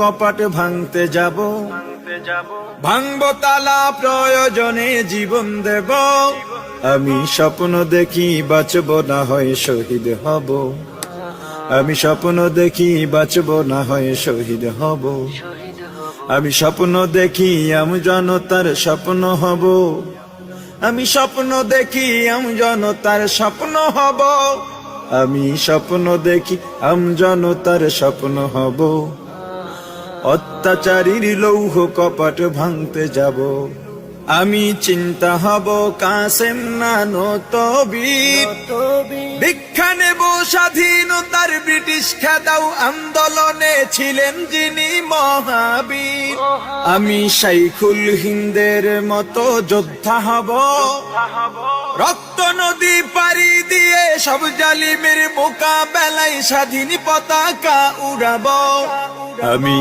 কপাট ভাঙতে যাব। ভাঙব তালা প্রয়োজনে জীবন দেব। আমি স্বপ্ন দেখি বাঁচব না হয় শহীদ হব। আমি স্বপ্ন দেখি বাঁচব না হয় শহীদ হব। আমি স্বপ্ন দেখি আমি জনতার স্বপ্ন হব। আমি স্বপ্ন দেখি আমি জনতার স্বপ্ন হব। আমি স্বপ্ন দেখি আম জনতার স্বপ্ন হব। অত্যাচারীর লৌহ কপাট ভাঙতে যাব। আমি চিন্তা হব, কাসেম নানো তবির দীক্ষা নেব স্বাধীনতার ব্রিটিশ খেদাও আন্দোলনে ছিলেন যিনি মহাবীর। আমি শাইখুল হিন্দের মতো যোদ্ধা হব। রক্ত নদী পাড়ি দিয়ে সব জালিমের মোকাবেলায় স্বাধীন পতাকা উড়াব। আমি